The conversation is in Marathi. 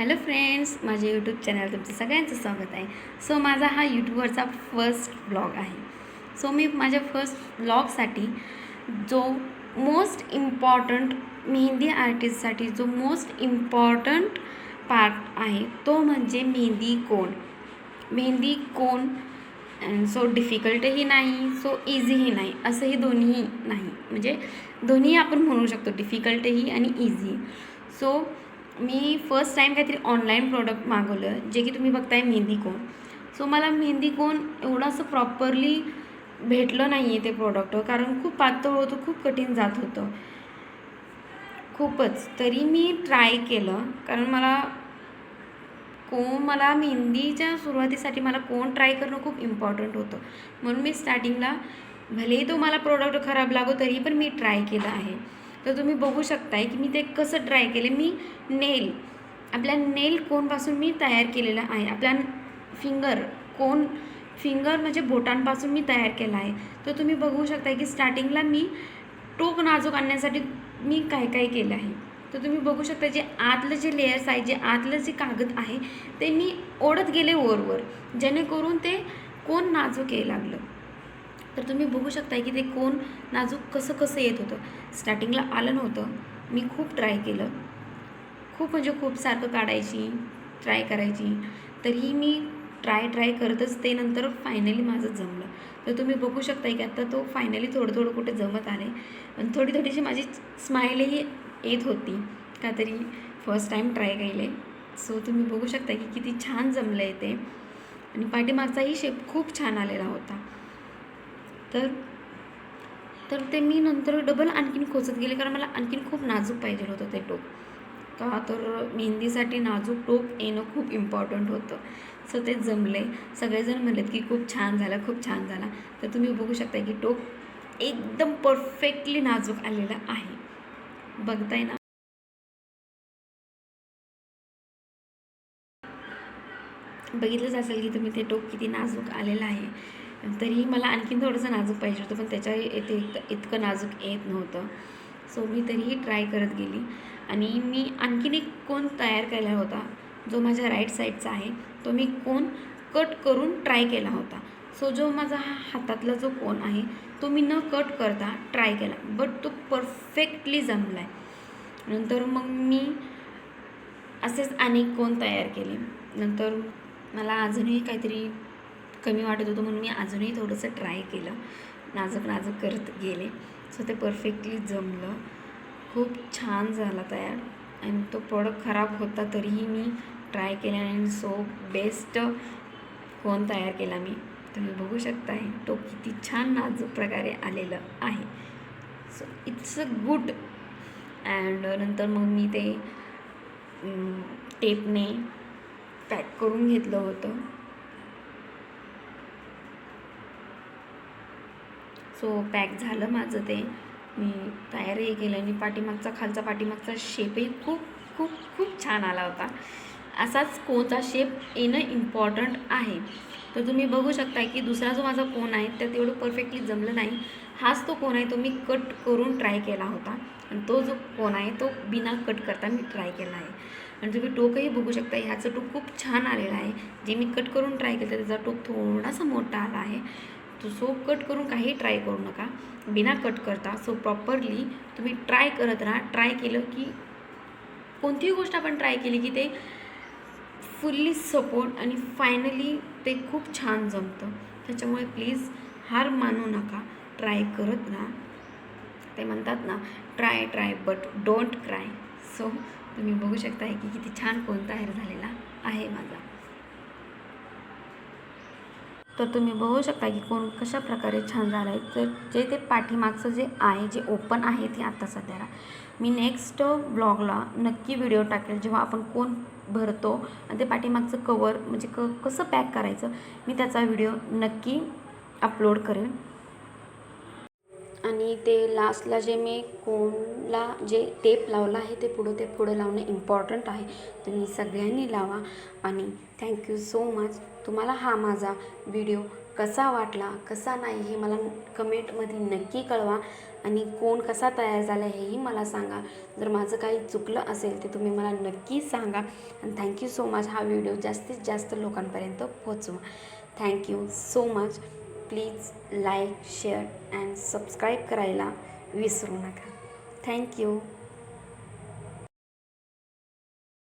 हॅलो फ्रेंड्स माझ्या यूट्यूब चॅनल तुमचं सगळ्यांचं स्वागत आहे. सो माझा हा यूट्यूबवरचा फर्स्ट ब्लॉग आहे. सो मी माझ्या फर्स्ट ब्लॉगसाठी जो मोस्ट इम्पॉर्टंट मेहंदी आर्टिस्टसाठी जो मोस्ट इम्पॉर्टंट पार्ट आहे तो म्हणजे मेहंदी कोण? मेहंदी कोण? सो डिफिकल्टही नाही सो इझीही नाही असंही दोन्ही नाही. म्हणजे दोन्ही आपण म्हणू शकतो डिफिकल्टही आणि इझी सो मी फर्स्ट टाईम काहीतरी ऑनलाईन प्रोडक्ट मागवलं जे की तुम्ही बघताय मेहंदी कोण. सो मला मेहंदी कोण एवढं असं प्रॉपरली भेटलं नाही आहे ते प्रोडक्ट कारण खूप पातळ होतं खूप कठीण जात होतं. खूपच. तरी मी ट्राय केलं. कारण मला कोण मला मेहंदीच्या सुरुवातीसाठी मला कोण ट्राय करणं खूप इम्पॉर्टंट होतं. म्हणून मी स्टार्टिंगला भलेही तो मला प्रोडक्ट खराब लागो तरी पण मी ट्राय केलं आहे. तर तुम्ही बघू शकताय की मी ते कसं ट्राय केले मी नेल आपल्या नेल कोनपासून मी तयार केलेला आहे? आपल्या फिंगर कोन फिंगर म्हणजे बोटांपासून मी तयार केला आहे. तर तुम्ही बघू शकताय की स्टार्टिंगला मी टोक नाजूक आणण्यासाठी मी काय काय केलं आहे. तर तुम्ही बघू शकता जे आतलं जे लेयर्स आहे जे आतलं जे कागद आहे ते मी ओढत गेले वरवर. जेणेकरून ते कोण नाजूक यायला लागलं. तर तुम्ही बघू शकताय की ते कोण नाजूक कसं कसं येत होतं. स्टार्टिंगला आलं नव्हतं. मी खूप ट्राय केलं. खूप म्हणजे खूप सारखं काढायची ट्राय करायची. तरीही मी ट्राय ट्राय करतच ते नंतर फायनली माझं जमलं. तर तुम्ही बघू शकताय की आता तो फायनली थोडं थोडं कुठे जमत आले. आणि थोडी थोडीशी माझी स्माईलही येत होती. का तरी फर्स्ट टाईम ट्राय केले. सो तुम्ही बघू शकता की किती छान जमलं आहे ते. आणि पाठीमागचाही शेप खूप छान आलेला होता. तर तर ते मी नंतर डबल आणखीन खोचत गेले कारण मला आणखीन खूप नाजूक पाहिजे होतं ते टोप का तर मेहंदीसाठी नाजूक टोप येणं खूप इम्पॉर्टंट होतं. सो ते जमले. सगळेजण म्हणलेत की खूप छान झालं खूप छान झाला. तर तुम्ही बघू शकता की टोप एकदम परफेक्टली नाजूक आलेला आहे. बघताय ना? बघितलंच असेल की तुम्ही ते टोप किती नाजूक आलेलं आहे. तरीही मला आणखीन थोडंसं नाजूक पाहिजे होतं पण त्याच्या येते इतकं नाजूक येत नव्हतं. सो मी तरीही ट्राय करत गेली. आणि मी आणखीन एक कोण तयार केला होता जो माझ्या राईट साईडचा आहे तो मी कोण कट करून ट्राय केला होता. सो जो माझा हा हातातला जो कोण आहे तो मी न कट करता ट्राय केला. बट तो परफेक्टली जमला आहे नंतर मग मी असेच अनेक कोण तयार केले. नंतर मला अजूनही काहीतरी कमी वाटत होतं म्हणून मी अजूनही थोडंसं ट्राय केलं. नाजूक नाजूक करत गेले. सो ते परफेक्टली जमलं. खूप छान झाला तयार आणि तो प्रॉडक्ट खराब होता तरीही मी ट्राय केला आणि सो बेस्ट कोण तयार केला मी. तुम्ही बघू शकताय तो किती छान नाजूक प्रकारे आलेलं आहे. So it's a good and नंतर मग मी ते टेपने पॅक करून घेतलं होतं. सो पॅक झालं माझं ते. मी तयारही केलं आणि पाठीमागचा खालचा पाठीमागचा शेपही खूप खूप खूप छान आला होता. असाच कोचा शेप येणं इम्पॉर्टंट आहे. तर तुम्ही बघू शकता की दुसरा जो माझा कोण आहे तर तेवढं परफेक्टली जमलं नाही. हाच तो कोण आहे तो मी कट करून ट्राय केला होता. आणि तो जो कोण आहे तो बिना कट करता मी ट्राय केला आहे. आणि तुम्ही टोकही बघू शकता ह्याचं टोक खूप छान आलेलं आहे. जे मी कट करून ट्राय केलं त्याचा टोक थोडासा मोठा आला आहे. तो सोप कट करून काही ट्राय करू नका. बिना कट करता. सो प्रॉपरली तुम्ही ट्राय करत राहा. ट्राय केलं की कोणतीही गोष्ट आपण ट्राय केली की ते फुल्ली सपोर्ट आणि फायनली ते खूप छान जमतं. त्याच्यामुळे प्लीज हार मानू नका. ट्राय करत राहा. ते म्हणतात ना try try but don't cry so तुम्ही बघू शकता की किती छान कोणता हेअर झालेला आहे माझा. तर तुम्ही बघू शकता की कोण कशा प्रकारे छान झालं आहे तर जे ते पाठीमागचं जे आहे जे ओपन आहे ते आत्ता सध्याला. मी नेक्स्ट ब्लॉगला नक्की व्हिडिओ टाकेल जेव्हा आपण कोण भरतो आणि ते पाठीमागचं कवर म्हणजे क कसं पॅक करायचं मी त्याचा व्हिडिओ नक्की अपलोड करेन. आणि ते लास्टला जे मी कोणला जे टेप लावलं आहे ते पुढं ते पुढं लावणं इम्पॉर्टंट आहे. तुम्ही सगळ्यांनी लावा आणि थँक्यू सो मच तुम्हाला हा माझा व्हिडिओ कसा वाटला कसा नाही हे मला कमेंटमध्ये नक्की कळवा आणि कोण कसा तयार झाला हेही मला सांगा. जर माझं काही चुकलं असेल ते तुम्ही मला नक्की सांगा. आणि थँक्यू सो मच हा व्हिडिओ जास्तीत जास्त लोकांपर्यंत पोचवा thank you so much please like share and subscribe करायला विसरू नका. थँक्यू